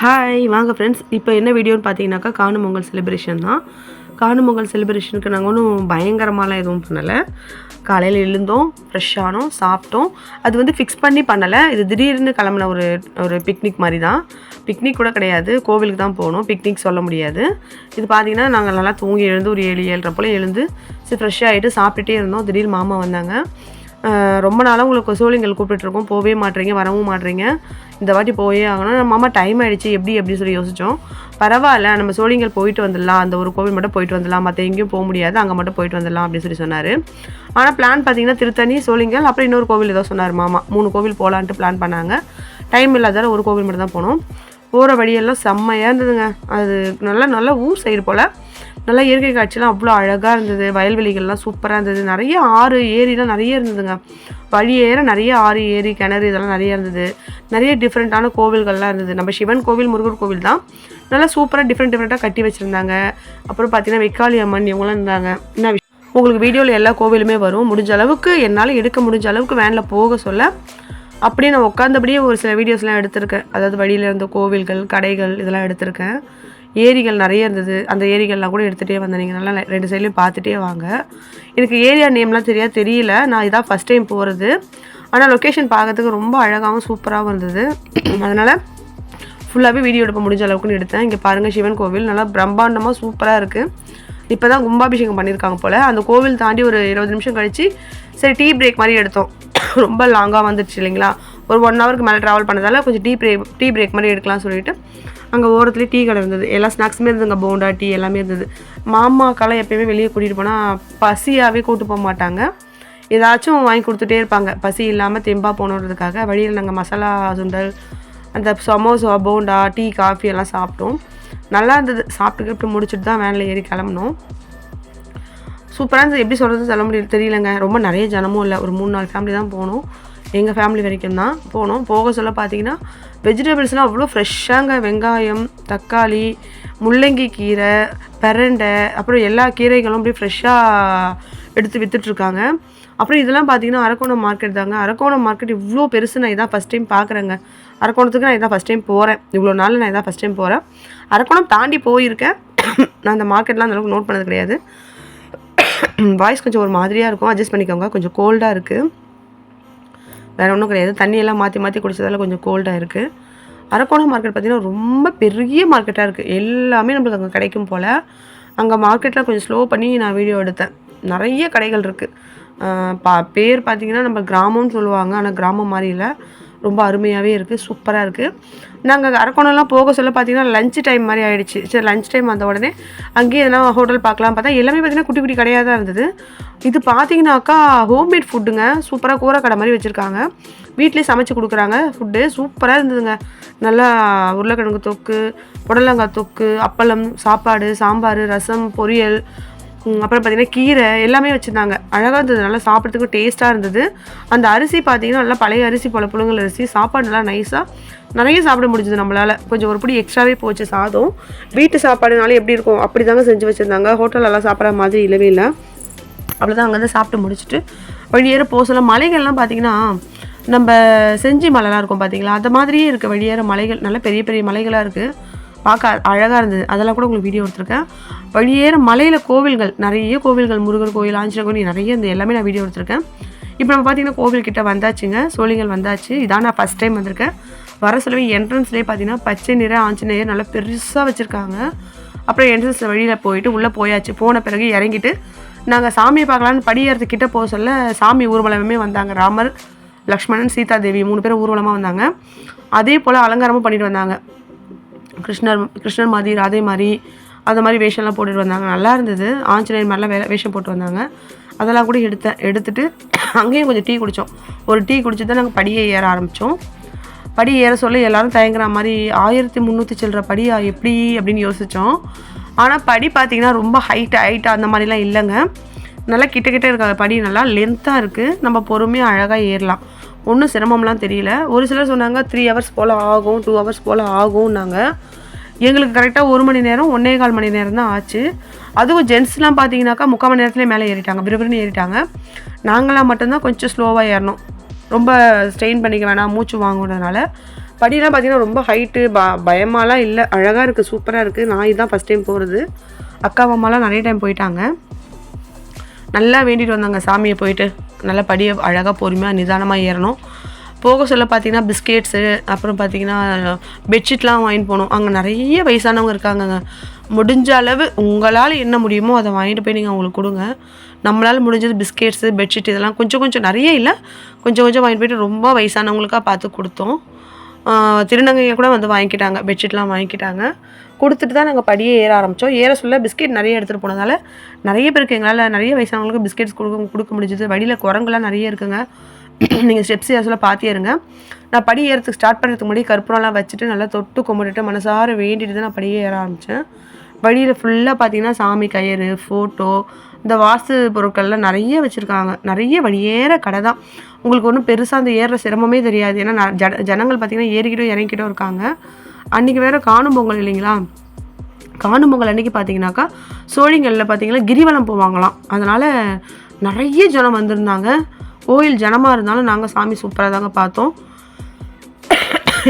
Hi வாங்க friends இப்போ என்ன வீடியோன்னு பார்த்தீங்கன்னாக்கா காணும் பொங்கல் செலிப்ரேஷன் தான். காணும் பொங்கல் செலிப்ரேஷனுக்கு நாங்கள் ஒன்றும் பயங்கரமாலாம் எதுவும் பண்ணலை. காலையில் எழுந்தோம் ஃப்ரெஷ்ஷானோம் சாப்பிட்டோம். அது வந்து ஃபிக்ஸ் பண்ணி பண்ணலை. இது திடீர்னு கிளம்புன ஒரு ஒரு பிக்னிக் மாதிரி தான் பிக்னிக் கூட கிடையாது. கோவிலுக்கு தான் போகணும் பிக்னிக் சொல்ல முடியாது. இது பார்த்தீங்கன்னா நாங்கள் நல்லா தூங்கி எழுந்து ஒரு ஏழு ஏழரை போல் எழுந்து சரி ஃப்ரெஷ்ஷாகிட்டு சாப்பிட்டுட்டே இருந்தோம். திடீர்னு மாமா வந்தாங்க. ரொம்ப நாளாக உங்களுக்கு சோழிங்கள் கூப்பிட்டுருக்கோம். போகவே மாட்றீங்க வரவும் மாட்றீங்க. இந்த வாட்டி போயே ஆகணும். நம்ம மாமா டைம் ஆகிடுச்சு எப்படி எப்படி சொல்லி யோசித்தோம் பரவாயில்ல நம்ம சோழிங்கள் போயிட்டு வந்துடலாம். அந்த ஒரு கோவில் மட்டும் போயிட்டு வந்துடலாம். மற்ற எங்கேயும் போக முடியாது. அங்கே மட்டும் போயிட்டு வந்துடலாம் அப்படின்னு சொல்லி சொன்னார். ஆனால் பிளான் பார்த்தீங்கன்னா திருத்தணி சோழிங்கல் அப்புறம் இன்னொரு கோவில் ஏதோ சொன்னார் மாமா. மூணு கோவில் போகலான்ட்டு பிளான் பண்ணாங்க. டைம் இல்லாதால ஒரு கோவில் மட்டும் தான் போனோம். போகிற வழியெல்லாம் செம்மையாக இருந்ததுங்க. அது நல்லா நல்ல ஊர் சைடு போல். நல்லா இயற்கை காட்சிலாம் அவ்வளோ அழகாக இருந்தது. வயல்வெளிகள்லாம் சூப்பராக இருந்தது. நிறைய ஆறு ஏரிலாம் நிறைய இருந்ததுங்க. வழி ஏற நிறைய ஆறு ஏரி கிணறு இதெல்லாம் நிறைய இருந்தது. நிறைய டிஃப்ரெண்ட்டான கோவில்கள்லாம் இருந்தது. நம்ம சிவன் கோவில் முருகர் கோவில் தான் நல்லா சூப்பராக டிஃப்ரெண்ட் டிஃப்ரெண்ட்டாக கட்டி வச்சுருந்தாங்க. அப்புறம் பார்த்தீங்கன்னா வெக்காளி அம்மன் இவங்களாம் இருந்தாங்க. என்ன விஷயம் உங்களுக்கு வீடியோவில் எல்லா கோவிலுமே வரும். முடிஞ்ச அளவுக்கு என்னால் எடுக்க முடிஞ்ச அளவுக்கு வேனில் போக சொல்ல. அப்படியே நான் உட்காந்தபடியே ஒரு சில வீடியோஸ்லாம் எடுத்திருக்கேன். அதாவது வழியில் இருந்த கோவில்கள் கடைகள் இதெல்லாம் எடுத்திருக்கேன். ஏரிகள் நிறைய இருந்தது. அந்த ஏரிகள்லாம் கூட எடுத்துகிட்டே வந்தேன். நீங்கள் நல்லா ரெண்டு சைட்லேயும் பார்த்துட்டே வாங்க. எனக்கு ஏரியா நேம்லாம் தெரியாது தெரியல. நான் இதான் ஃபஸ்ட் டைம் போகிறது ஆனால் லொக்கேஷன் பார்க்கறதுக்கு ரொம்ப அழகாகவும் சூப்பராகவும் இருந்தது. அதனால் ஃபுல்லாகவே வீடியோ எடுப்ப முடிஞ்ச அளவுக்குன்னு எடுத்தேன். இங்கே பாருங்கள் சிவன் கோவில் நல்லா பிரம்மாண்டமாக சூப்பராக இருக்குது இப்போ தான் கும்பாபிஷேகம் பண்ணியிருக்காங்க போல். அந்த கோவில் தாண்டி ஒரு இருபது நிமிஷம் கழித்து சரி டீ பிரேக் மாதிரி எடுத்தோம். ரொம்ப லாங்காக வந்துடுச்சு இல்லைங்களா? ஒரு ஒன் ஹவருக்கு மேலே ட்ராவல் பண்ணதால் கொஞ்சம் டீ பிரேக் டீ பிரேக் மாதிரி எடுக்கலாம்னு சொல்லிட்டு அங்கே ஓரத்துலேயே டீ கடை இருந்தது. எல்லா ஸ்நாக்ஸுமே இருந்ததுங்க போண்டா டீ எல்லாமே இருந்தது. மாமாக்கெல்லாம் எப்பயுமே வெளியே கூட்டிகிட்டு போனால் பசியாகவே கூட்டு போக மாட்டாங்க. ஏதாச்சும் வாங்கி கொடுத்துட்டே இருப்பாங்க. பசி இல்லாமல் தெம்பாக போகணுன்றதுக்காக வழியில் நாங்கள் மசாலா சுண்டல் அந்த சமோசா போண்டா டீ காஃபி எல்லாம் சாப்பிட்டோம். நல்லா இருந்தது. சாப்பிட்டு கிப்ட்டு முடிச்சுட்டு தான் வேனில் ஏறி கிளம்புனோம். சூப்பராக இருந்தது. எப்படி சொல்கிறது சொல்ல முடியல தெரியலங்க. ரொம்ப நிறைய ஜனமும் இல்லை. ஒரு மூணு நாலு ஃபேமிலி தான் போனோம். எங்கள் ஃபேமிலி வரைக்கும் தான் போனோம். போக சொல்ல பார்த்தீங்கன்னா வெஜிடபிள்ஸ்லாம் அவ்வளோ ஃப்ரெஷ்ஷாங்க வெங்காயம் தக்காளி முள்ளங்கி கீரை பெரண்டை அப்புறம் எல்லா கீரைகளும் அப்படியே ஃப்ரெஷ்ஷாக எடுத்து விற்றுட்ருக்காங்க அப்புறம் இதெல்லாம் பார்த்தீங்கன்னா அரக்கோணம் மார்க்கெட் தாங்க. அரக்கோணம் மார்க்கெட் இவ்வளோ பெருசு நான் இதான் ஃபஸ்ட் டைம் பார்க்குறேங்க அரக்கோணத்துக்கு நான் இதான் ஃபஸ்ட் டைம் போகிறேன் இவ்வளோ நாள் நான் இதான் ஃபஸ்ட் டைம் போகிறேன் அரக்கோணம் தாண்டி போயிருக்கேன். நான் அந்த மார்க்கெட்லாம் அந்தளவுக்கு நோட் பண்ணது கிடையாது. வாய்ஸ் கொஞ்சம் ஒரு மாதிரியாக இருக்கும். அட்ஜஸ்ட் பண்ணிக்கோங்க. கொஞ்சம் கோல்டாக இருக்குது வேறு ஒன்றும் கிடையாது. தண்ணியெல்லாம் மாற்றி மாற்றி குடிச்சதால கொஞ்சம் கோல்டாக இருக்குது அரக்கோணம் மார்க்கெட் பார்த்திங்கன்னா ரொம்ப பெரிய மார்க்கெட்டாக இருக்குது எல்லாமே நம்மளுக்கு அங்கே கிடைக்கும் போல். அங்கே மார்க்கெட்டில் கொஞ்சம் ஸ்லோ பண்ணி நான் வீடியோ எடுத்தேன். நிறைய கடைகள் இருக்குது பா பேர் பார்த்திங்கன்னா நம்ம கிராமம்னு சொல்லுவாங்க. ஆனால் கிராமம் மாதிரி இல்லை. ரொம்ப அருமையாகவே இருக்குது சூப்பராக இருக்குது நாங்கள் அரக்கோணம்லாம் போக சொல்ல பார்த்தீங்கன்னா லஞ்ச் டைம் மாதிரி ஆகிடுச்சு சரி லஞ்ச் டைம் வந்த உடனே அங்கேயே எதனா ஹோட்டல் பார்க்கலாம் பார்த்தா எல்லாமே பார்த்திங்கன்னா குட்டி குட்டி கடையாக தான் இருந்தது. இது பார்த்தீங்கன்னாக்கா ஹோம்மேட் ஃபுட்டுங்க சூப்பராக கூரை கடை மாதிரி வச்சுருக்காங்க. வீட்லேயே சமைச்சு கொடுக்குறாங்க ஃபுட்டு சூப்பராக இருந்ததுங்க. நல்லா உருளைக்கிழங்கு தொக்கு புடலங்காய் தொக்கு அப்பளம் சாப்பாடு சாம்பார் ரசம் பொரியல் அப்புறம் பார்த்தீங்கன்னா கீரை எல்லாமே வச்சுருந்தாங்க. அழகாக இருந்தது நல்லா சாப்பிட்றதுக்கு டேஸ்ட்டாக இருந்தது. அந்த அரிசி பார்த்தீங்கன்னா நல்லா பழைய அரிசி போல புழுங்கல் அரிசி. சாப்பாடு நல்லா நைஸாக நிறைய சாப்பிட முடிஞ்சது நம்மளால். கொஞ்சம் ஒரு பிடி எக்ஸ்ட்ராவே போச்சு சாதம். வீட்டு சாப்பாடுனாலே எப்படி இருக்கும்? அப்படி தாங்க செஞ்சு வச்சுருந்தாங்க. ஹோட்டலெல்லாம் சாப்பிட்ற மாதிரி இல்லவே இல்லை. அவ்வளோதான் அங்கேருந்து சாப்பிட்டு முடிச்சுட்டு வழியேற போக சொல்ல மலைகள்லாம் பார்த்தீங்கன்னா நம்ம செஞ்சி மலைலாம் இருக்கும் பார்த்தீங்களா அந்த மாதிரியே இருக்குது வழியேற மலைகள் நல்ல பெரிய பெரிய மலைகளாக இருக்குது பார்க்க அழகாக இருந்தது. அதெல்லாம் கூட உங்களுக்கு வீடியோ எடுத்திருக்கேன். வழியேற மலையில் கோவில்கள் நிறைய கோவில்கள் முருகர் கோவில் ஆஞ்சநேயர் கோவில் நிறைய இந்த எல்லாமே நான் வீடியோ எடுத்திருக்கேன். இப்போ நம்ம பார்த்தீங்கன்னா கோவில் கிட்ட வந்தாச்சுங்க சோழிகள் வந்தாச்சு. இதான் நான் ஃபஸ்ட் டைம் வந்திருக்கேன். வர சொல்லவே என்ட்ரன்ஸ்லேயே பார்த்தீங்கன்னா பச்சை நிற ஆஞ்சநேயர் நல்லா பெருசாக வச்சுருக்காங்க. அப்புறம் என்ட்ரன்ஸ் வழியில் போயிட்டு உள்ளே போயாச்சு. போன பிறகு இறங்கிட்டு நாங்கள் சாமியை பார்க்கலான்னு படி கிட்ட போக சொல்ல சாமி ஊர்வலமே வந்தாங்க. ராமர் லக்ஷ்மணன் சீதா தேவி மூணு பேரும் ஊர்வலமாக வந்தாங்க. அதே போல் அலங்காரமும் பண்ணிட்டு வந்தாங்க. கிருஷ்ணர் கிருஷ்ணர் மாதிரி ராதே மாதிரி அந்த மாதிரி வேஷம்லாம் போட்டுட்டு வந்தாங்க. நல்லா இருந்தது. ஆஞ்சநேயர் மாதிரிலாம் வே வேஷம் போட்டு வந்தாங்க. அதெல்லாம் கூட எடுத்தேன் எடுத்துட்டு அங்கேயும் கொஞ்சம் டீ குடித்தோம் ஒரு டீ குடிச்சு தான் நாங்கள் படியை ஏற ஆரம்பித்தோம் படி ஏற சொல்ல எல்லோரும் தயங்குற மாதிரி ஆயிரத்தி முந்நூற்றி சில்லற படியா எப்படி அப்படின்னு யோசித்தோம் ஆனால் படி பார்த்திங்கன்னா ரொம்ப ஹைட் ஹைட்டாக அந்த மாதிரிலாம் இல்லைங்க. நல்லா கிட்ட கிட்ட இருக்க படி நல்லா லென்த்தாக இருக்குது நம்ம பொறுமையாக அழகாக ஏறலாம். ஒன்றும் சிரமம்லாம் தெரியல. ஒரு சிலர் சொன்னாங்க த்ரீ ஹவர்ஸ் போல் ஆகும் டூ ஹவர்ஸ் போல் ஆகும்னாங்க. எங்களுக்கு கரெக்டாக ஒரு மணி நேரம் ஒன்றே கால் மணி நேரம் தான் ஆச்சு. அதுவும் ஜென்ஸ்லாம் பார்த்தீங்கன்னாக்கா முக்கால் மணி நேரத்துலேயே மேலே ஏறிட்டாங்க விறுவிறுன்னு ஏறிட்டாங்க. நாங்களாம் மட்டும்தான் கொஞ்சம் ஸ்லோவாக ஏறணும். ரொம்ப ஸ்ட்ரெயின் பண்ணிக்க வேணாம் மூச்சு வாங்கினதுனால படியெலாம் பார்த்தீங்கன்னா ரொம்ப ஹைட்டு ப பயமாலாம் இல்லை. அழகாக இருக்குது சூப்பராக இருக்குது நான் இதுதான் ஃபஸ்ட் டைம் போகிறது அக்கா அம்மாலாம் நிறைய டைம் போயிட்டாங்க. நல்லா வேண்டிட்டு வந்தாங்க சாமியை போயிட்டு. நல்லா படியை அழகாக பொறுமையாக நிதானமாக ஏறணும். போக சொல்ல பார்த்தீங்கன்னா பிஸ்கெட்ஸு அப்புறம் பார்த்தீங்கன்னா பெட்ஷீட்லாம் வாங்கிட்டு போகணும். அங்கே நிறைய வயசானவங்க இருக்காங்கங்க. முடிஞ்ச அளவு உங்களால் என்ன முடியுமோ அதை வாங்கிட்டு போய் நீங்கள் அவங்களுக்கு கொடுங்க. நம்மளால் முடிஞ்சது பிஸ்கெட்ஸு பெட்ஷீட் இதெல்லாம் கொஞ்சம் கொஞ்சம் நிறைய இல்லை கொஞ்சம் கொஞ்சம் வாங்கிட்டு போயிட்டு ரொம்ப வயசானவங்களுக்காக பார்த்து கொடுத்தோம். திருநங்கையை கூட வந்து வாங்கிக்கிட்டாங்க பெட்ஷீட்லாம் வாங்கிக்கிட்டாங்க. கொடுத்துட்டு தான் நாங்கள் படியே ஏற ஆரம்பித்தோம் ஏற சொல்ல பிஸ்கெட் நிறைய எடுத்துகிட்டு போனதால நிறைய பேருக்கு எங்களால் நிறைய வயசானவங்களுக்கு பிஸ்கெட்ஸ் கொடுக்க கொடுக்க முடிஞ்சது. வழியில் குரங்குலாம் நிறைய இருக்குங்க. நீங்கள் ஸ்டெப்ஸ் ஏற சொல்ல பார்த்தே இருங்க. நான் படி ஏறத்துக்கு ஸ்டார்ட் பண்ணுறதுக்கு முன்னாடி கற்பூரம்லாம் வச்சுட்டு நல்லா தொட்டு கும்பிட்டுட்டு மனசார வேண்டிட்டு தான் நான் படியே ஏற ஆரம்பித்தேன் வழியில் ஃபுல்லாக பார்த்தீங்கன்னா சாமி கயிறு ஃபோட்டோ இந்த வாஸ்து பொருட்கள்லாம் நிறைய வச்சுருக்காங்க. நிறைய வழியேற கடை தான். உங்களுக்கு ஒன்றும் பெருசாக அந்த ஏறுற சிரமமே தெரியாது. ஏன்னா ஜன ஜனங்கள் பார்த்தீங்கன்னா ஏறிக்கிட்டும் இறங்கிக்கிட்டும் இருக்காங்க. அன்றைக்கி வேறு காணும் பொங்கல் இல்லைங்களா? காணும் பொங்கல் அன்றைக்கி பார்த்தீங்கன்னாக்கா சோழிங்கல்ல பார்த்தீங்கன்னா கிரிவலம் போவாங்களாம். அதனால் நிறைய ஜனம் வந்திருந்தாங்க. கோயில் ஜனமாக இருந்தாலும் நாங்கள் சாமி சூப்பராக தாங்க பார்த்தோம்.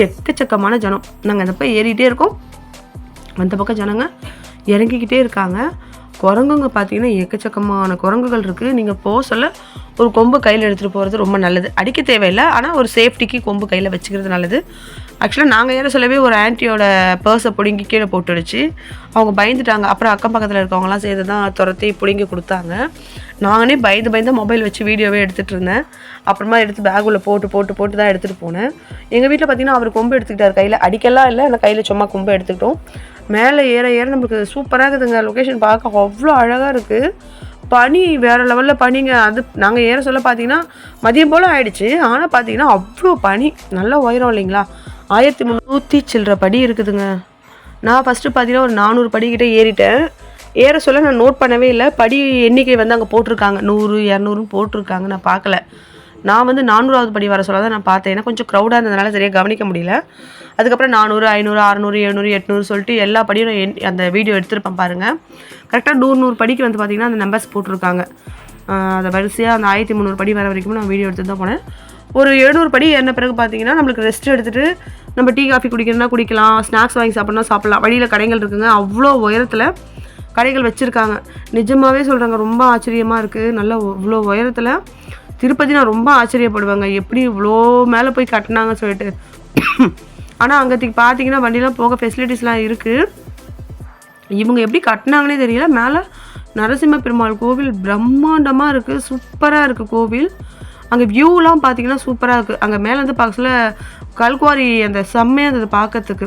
எக்கச்சக்கமான ஜனம். நாங்கள் அந்த போய் ஏறிக்கிட்டே இருக்கோம். அந்த பக்கம் ஜனங்க இறங்கிக்கிட்டே இருக்காங்க. குரங்குங்க பார்த்தீங்கன்னா எக்கச்சக்கமான குரங்குகள் இருக்குது நீங்கள் போசல ஒரு கொம்பு கையில் எடுத்துகிட்டு போகிறது ரொம்ப நல்லது. அடிக்க தேவையில்லை. ஆனால் ஒரு சேஃப்டிக்கு கொம்பு கையில் வச்சுக்கிறது நல்லது. ஆக்சுவலாக நாங்கள் ஏற சொல்லவே ஒரு ஆன்ட்டியோட பர்ஸை பிடுங்கி கீழே போட்டுடுச்சு. அவங்க பயந்துட்டாங்க. அப்புறம் அக்கம் பக்கத்தில் இருக்கவங்களாம் சேர்ந்து தான் துரத்தி பிடுங்கி கொடுத்தாங்க. நானே பயந்து பயந்து மொபைல் வச்சு வீடியோவே எடுத்துகிட்டு இருந்தேன். அப்புறமா எடுத்து பேக்குள்ளே போட்டு போட்டு போட்டு தான் எடுத்துகிட்டு போனேன். எங்கள் வீட்டில் பார்த்தீங்கன்னா அவர் கொம்பு எடுத்துக்கிட்டார் கையில். அடிக்கலாம் இல்லை. ஆனால் கையில் சும்மா கொம்பு எடுத்துக்கிட்டோம். மேலே ஏற ஏற நமக்கு சூப்பராக இருக்குதுங்க. லொக்கேஷன் பார்க்க அவ்வளோ அழகாக இருக்குது பனி வேறு லெவலில் பனிங்க. அது நாங்கள் ஏற சொல்ல பார்த்தீங்கன்னா மதியம் போல் ஆயிடுச்சு. ஆனால் பார்த்தீங்கன்னா அவ்வளோ பனி. நல்லா உயரம் இல்லைங்களா? ஆயிரத்தி முந்நூற்றி சில்லற படி இருக்குதுங்க. நான் ஃபஸ்ட்டு பார்த்தீங்கன்னா ஒரு நானூறு படிக்கிட்ட ஏறிட்டேன். ஏற சொல்ல நான் நோட் பண்ணவே இல்லை. படி எண்ணிக்கை வந்து அங்கே போட்டிருக்காங்க. நூறு இரநூறுன்னு போட்டிருக்காங்க. நான் பார்க்கல. நான் வந்து நானூறாவது படி வர சொல்ல தான் நான் பார்த்தேன். ஏன்னா கொஞ்சம் க்ரௌடாக இருந்ததுனால சரியாக கவனிக்க முடியல. அதுக்கப்புறம் நானூறு ஐநூறு அறநூறு எழுநூறு எட்நூறு சொல்லிட்டு எல்லா படியும் நான் அந்த வீடியோ எடுத்திருப்பேன் பாருங்கள் கரெக்டாக நூறு நூறு படிக்கு வந்து பார்த்திங்கன்னா அந்த நம்பர்ஸ் போட்டிருக்காங்க. அதை வரிசையாக அந்த ஆயிரத்தி முந்நூறு படி வர வரைக்கும் நான் வீடியோ எடுத்து தான் போனேன். ஒரு எழுநூறு படி என்ன பிறகு பார்த்தீங்கன்னா நம்மளுக்கு ரெஸ்ட் எடுத்துகிட்டு நம்ம டீ காஃபி குடிக்கணும்னா குடிக்கலாம். ஸ்நாக்ஸ் வாங்கி சாப்பிட்னா சாப்பிட்லாம். வழியில் கடைகள் இருக்குங்க. அவ்வளோ உயரத்தில் கடைகள் வச்சுருக்காங்க. நிஜமாகவே சொல்கிறாங்க ரொம்ப ஆச்சரியமாக இருக்குது நல்ல இவ்வளோ உயரத்தில் திருப்பதி நான் ரொம்ப ஆச்சரியப்படுவேங்க. எப்படி இவ்வளோ மேலே போய் கட்டினாங்க சொல்லிட்டு. ஆனால் அங்கத்துக்கு பார்த்தீங்கன்னா வண்டிலாம் போக ஃபெசிலிட்டிஸ்லாம் இருக்குது இவங்க எப்படி கட்டினாங்கன்னே தெரியல. மேலே நரசிம்ம பெருமாள் கோவில் பிரம்மாண்டமாக இருக்குது சூப்பராக இருக்குது கோவில். அங்கே வியூலாம் பார்த்தீங்கன்னா சூப்பராக இருக்குது அங்கே மேலே வந்து பார்க்க சொல்ல கல்குவாரி அந்த செம்மையாக இருந்தது பார்க்கறதுக்கு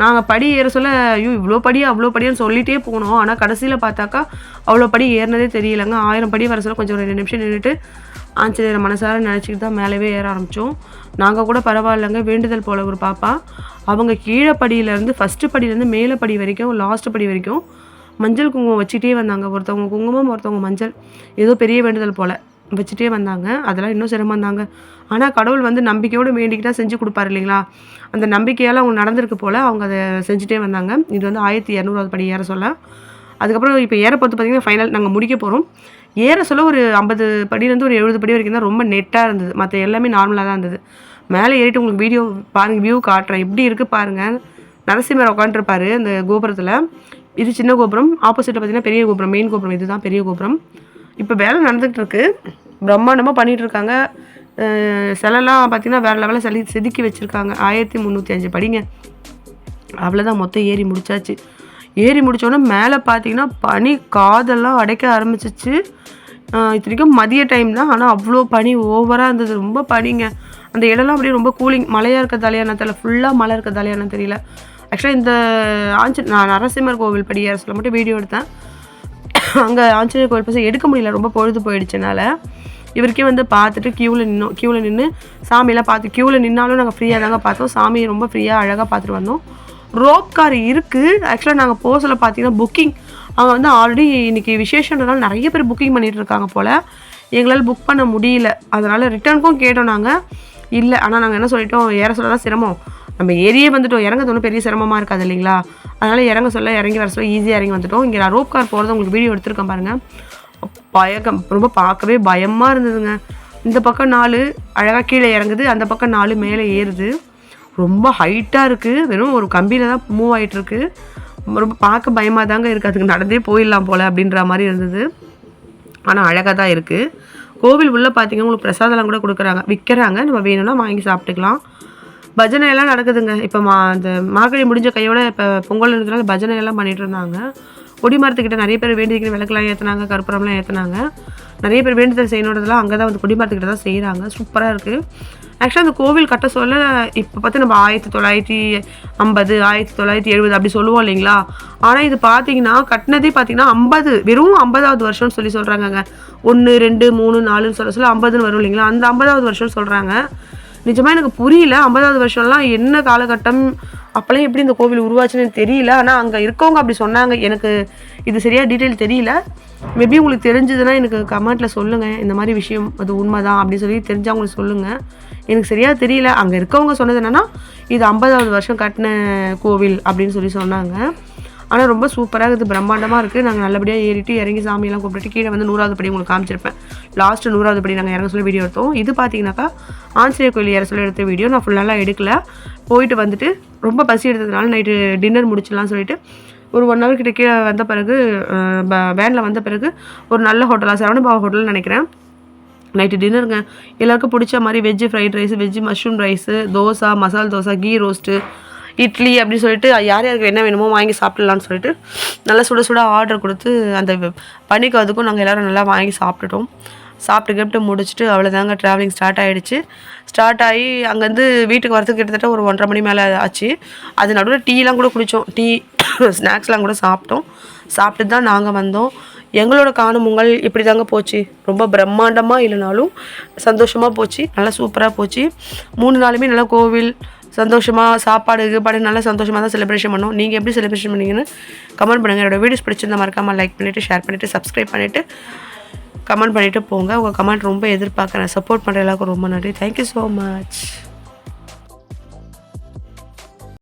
நாங்கள் படி ஏற சொல்ல ஐயோ இவ்வளோ படியாக அவ்வளோ படியான்னு சொல்லிகிட்டே போனோம். ஆனால் கடைசியில் பார்த்தாக்கா அவ்வளோ படி ஏறினதே தெரியலங்க. ஆயிரம் படி வர சொல்ல கொஞ்சம் ரெண்டு நிமிஷம் நின்றுட்டு ஆஞ்சநேயரை மனசார நினச்சிக்கிட்டு தான் மேலவே ஏற ஆரம்பித்தோம் நாங்கள் கூட பரவாயில்லைங்க வேண்டுதல் போல ஒரு பாப்பா. அவங்க கீழே படியிலேருந்து ஃபஸ்ட்டு படியிலேருந்து மேலே படி வரைக்கும் லாஸ்ட்டு படி வரைக்கும் மஞ்சள் குங்குமம் வச்சுட்டே வந்தாங்க. ஒருத்தவங்க குங்குமம் ஒருத்தவங்க மஞ்சள். ஏதோ பெரிய வேண்டுதல் போல் வச்சுட்டே வந்தாங்க. அதெல்லாம் இன்னும் சிரமம் தாங்க. ஆனால் கடவுள் வந்து நம்பிக்கையோடு வேண்டிக்கிட்டால் செஞ்சு கொடுப்பாரு இல்லைங்களா? அந்த நம்பிக்கையால் அவங்க நடந்திருக்கு போல் அவங்க அதை செஞ்சுட்டே வந்தாங்க. இது வந்து ஆயிரத்தி இரநூறாவது படி ஏற சொல்ல. அதுக்கப்புறம் இப்போ ஏற பொறுத்து பார்த்தீங்கன்னா ஃபைனல் நாங்கள் முடிக்க போகிறோம் ஏற சொல்ல ஒரு ஐம்பது படியிலேருந்து ஒரு எழுபது படி வரைக்கும் தான் ரொம்ப நெட்டாக இருந்தது. மற்ற எல்லாமே நார்மலாக தான் இருந்தது. மேலே ஏறிட்டு உங்களுக்கு வீடியோ பாருங்கள் வியூ காட்டுறேன். எப்படி இருக்குது பாருங்கள் நரசிம்மர் உட்காந்துருப்பாரு அந்த கோபுரத்தில். இது சின்ன கோபுரம். ஆப்போசிட்டில் பார்த்தீங்கன்னா பெரிய கோபுரம். மெயின் கோபுரம். இதுதான் பெரிய கோபுரம். இப்போ வேலை நடந்துகிட்டு இருக்கு. பிரம்மாண்டமாக பண்ணிகிட்டு இருக்காங்க. சிலைலாம் பார்த்தீங்கன்னா வேறு லெவலில் செலி செதுக்கி வச்சுருக்காங்க. ஆயிரத்தி முந்நூற்றி அஞ்சு படிங்க. அவ்வளோதான் மொத்தம் ஏறி முடிச்சாச்சு. ஏறி முடித்தோடனே மேலே பார்த்தீங்கன்னா பனி காதெல்லாம் அடைக்க ஆரம்பிச்சிச்சு. இத்தனைக்கும் மதிய டைம் தான். ஆனால் அவ்வளோ பனி ஓவராக இருந்தது. ரொம்ப பனிங்க. அந்த இடம்லாம் அப்படியே ரொம்ப கூலிங் மழையாக இருக்க என்ன தெரியல. ஃபுல்லாக மழை இருக்க என்ன தெரியல. ஆக்சுவலாக இந்த ஆஞ்சு நான் நரசிம்மர் கோவில் படி அரசில் மட்டும் வீடியோ எடுத்தேன். அங்கே ஆஞ்சநேயர் கோவில் பசங்க எடுக்க முடியல. ரொம்ப பொழுது போயிடுச்சுனால இவருக்கே வந்து பார்த்துட்டு க்யூவில் நின்னோம். க்யூவில் நின்று சாமியெல்லாம் பார்த்து க்யூவில் நின்னாலும் நாங்கள் ஃப்ரீயாக தாங்க பார்த்தோம். சாமியை ரொம்ப ஃப்ரீயாக அழகாக பார்த்துட்டு வந்தோம். ரோப் கார் இருக்குது ஆக்சுவலாக நாங்கள் போஸில் பார்த்தீங்கன்னா புக்கிங் அவங்க வந்து ஆல்ரெடி இன்றைக்கி விசேஷன்றனால நிறைய பேர் புக்கிங் பண்ணிகிட்டு இருக்காங்க போல். எங்களால் புக் பண்ண முடியல. அதனால் ரிட்டர்னுக்கும் கேட்டோம் நாங்கள் இல்லை ஆனால் நாங்கள் என்ன சொல்லிட்டோம்? ஏற சொல்ல தான் சிரமம். நம்ம ஏரியே வந்துட்டோம். இறங்க ஒன்றும் பெரிய சிரமமாக இருக்காது இல்லைங்களா? அதனால் இறங்க சொல்ல இறங்கி வர சொல்ல ஈஸியாக இறங்கி வந்துட்டோம். இங்கே நான் ரோப் கார் போகிறது உங்களுக்கு வீடியோ எடுத்திருக்கேன் பாருங்கள் பயக்கம். ரொம்ப பார்க்கவே பயமாக இருந்ததுங்க. இந்த பக்கம் நாலு அழகாக கீழே இறங்குது. அந்த பக்கம் நாலு மேலே ஏறுது. ரொம்ப ஹைட்டாக இருக்குது வெறும் ஒரு கம்பியில் தான் மூவ் ஆகிட்டுருக்கு ரொம்ப பார்க்க பயமாக தாங்க இருக்குது அதுக்கு நடந்தே போயிடலாம் போல் அப்படின்ற மாதிரி இருந்தது. ஆனால் அழகாக தான் இருக்குது கோவில் உள்ளே பார்த்தீங்கன்னா உங்களுக்கு பிரசாதம்லாம் கூட கொடுக்குறாங்க விற்கிறாங்க நம்ம வேணும்னா வாங்கி சாப்பிட்டுக்கலாம். பஜனை எல்லாம் நடக்குதுங்க. இப்போ மா இந்த மார்கழி முடிஞ்ச கையோட இப்போ பொங்கல் இருக்கிறதுனால பஜனை எல்லாம் பண்ணிகிட்டு இருந்தாங்க. கொடிமரத்துக்கிட்ட நிறைய பேர் வேண்டிக்கிற விளக்கெல்லாம் ஏற்றுனாங்க கற்பூரம்லாம் ஏற்றுனாங்க நிறைய பேர் வேண்டுதல் செய்யணுன்றதுலாம் அங்கே தான் வந்து கொடிமரத்துக்கிட்ட தான் செய்கிறாங்க சூப்பராக இருக்குது ஆக்சுவலாக அந்த கோவில் கட்ட சொல்ல இப்போ பார்த்து நம்ம ஆயிரத்தி தொள்ளாயிரத்தி ஐம்பது ஆயிரத்தி தொள்ளாயிரத்தி எழுபது அப்படி சொல்லுவோம் இல்லைங்களா? ஆனால் இது பார்த்தீங்கன்னா கட்டினதே பார்த்தீங்கன்னா ஐம்பது வெறும் ஐம்பதாவது வருஷம்னு சொல்லி சொல்கிறாங்கங்க ஒன்று ரெண்டு மூணு நாலுன்னு சொல்ல சொல்ல ஐம்பதுன்னு வரும் இல்லைங்களா? அந்த ஐம்பதாவது வருஷம்னு சொல்கிறாங்க நிஜமாக எனக்கு புரியல ஐம்பதாவது வருஷம்லாம் என்ன காலகட்டம் அப்போல்லாம் எப்படி இந்த கோவில் உருவாச்சுன்னு தெரியல. ஆனால் அங்கே இருக்கவங்க அப்படி சொன்னாங்க. எனக்கு இது சரியாக டீட்டெயில் தெரியல. மேபி உங்களுக்கு தெரிஞ்சதுன்னா எனக்கு கமெண்ட்டில் சொல்லுங்கள் இந்த மாதிரி விஷயம் அது உண்மைதான் அப்படின்னு சொல்லி தெரிஞ்சவங்களுக்கு சொல்லுங்கள் எனக்கு சரியாக தெரியல. அங்கே இருக்கவங்க சொன்னது என்னென்னா இது ஐம்பதாவது வருஷம் கட்டின கோவில் அப்படின்னு சொல்லி சொன்னாங்க. ஆனால் ரொம்ப சூப்பராக இருக்குது. பிரம்மாண்டமாக இருக்குது. நாங்கள் நல்லபடியாக ஏறிட்டு இறங்கி சாமியெல்லாம் கூப்பிட்டு கீழே வந்து நூறாவது படி உங்களுக்கு காமிச்சிருப்பேன். லாஸ்ட்டு நூறாவது படி நாங்கள் இறங்க சொல்லி வீடியோ எடுத்தோம். இது பார்த்தீங்கன்னாக்கா ஆஞ்சநேயர் கோயில் இற சொல்லி எடுத்த வீடியோ நான் ஃபுல்லாலாம் எடுக்கல. போயிட்டு வந்துட்டு ரொம்ப பசி எடுத்ததுனால நைட்டு டின்னர் முடிச்சிடலாம் சொல்லிட்டு ஒரு ஒன் ஹவர் கிட்ட கீழே வந்த பிறகு வேனில் வந்த பிறகு ஒரு நல்ல ஹோட்டலாக சரவணபாவா ஹோட்டல்னு நினைக்கிறேன். நைட்டு டின்னருங்க. எல்லாருக்கும் பிடிச்ச மாதிரி veg fried rice veg mushroom rice dosa masala dosa ghee roast idli அப்படின்னு சொல்லிட்டு யார் யாருக்கு என்ன வேணுமோ வாங்கி சாப்பிட்லான்னு சொல்லிட்டு நல்லா சுட சுட ஆர்டர் கொடுத்து அந்த பண்ணிக்கு அதுக்கும் நாங்கள் எல்லோரும் நல்லா வாங்கி சாப்பிட்டுட்டோம். சாப்பிட்டு கிப்ட்டு முடிச்சுட்டு அவ்வளோதாங்க ட்ராவலிங் ஸ்டார்ட் ஆகிடுச்சு ஸ்டார்ட் ஆகி அங்கேருந்து வீட்டுக்கு வரதுக்கு கிட்டத்தட்ட ஒரு ஒன்றரை மணி மேலே ஆச்சு. அது நடுவில் டீலாம் கூட குடித்தோம் டீ ஸ்நாக்ஸ்லாம் கூட சாப்பிட்டோம். சாப்பிட்டு தான் நாங்கள் வந்தோம். எங்களோட காணும் பொங்கல் இப்படி தாங்க போச்சு. ரொம்ப பிரம்மாண்டமாக இல்லைனாலும் சந்தோஷமாக போச்சு. நல்லா சூப்பராக போச்சு. மூணு நாளுமே நல்லா கோவில் சந்தோஷமாக சாப்பாடு கீப்பாடு நல்லா சந்தோஷமாக தான் செலிப்ரேஷன் பண்ணோம். நீங்கள் எப்படி செலிப்ரேஷன் பண்ணீங்கன்னு கமெண்ட் பண்ணுங்கள் என்னோட வீடியோஸ் பிடிச்சிருந்தா மறக்காமல் லைக் பண்ணிவிட்டு ஷேர் பண்ணிவிட்டு சப்ஸ்கிரைப் பண்ணிவிட்டு கமெண்ட் பண்ணிவிட்டு போங்க. உங்கள் கமெண்ட் ரொம்ப எதிர்பார்க்குறேன். சப்போர்ட் பண்ணுற எல்லாருக்கும் ரொம்ப நன்றி. Thank you so much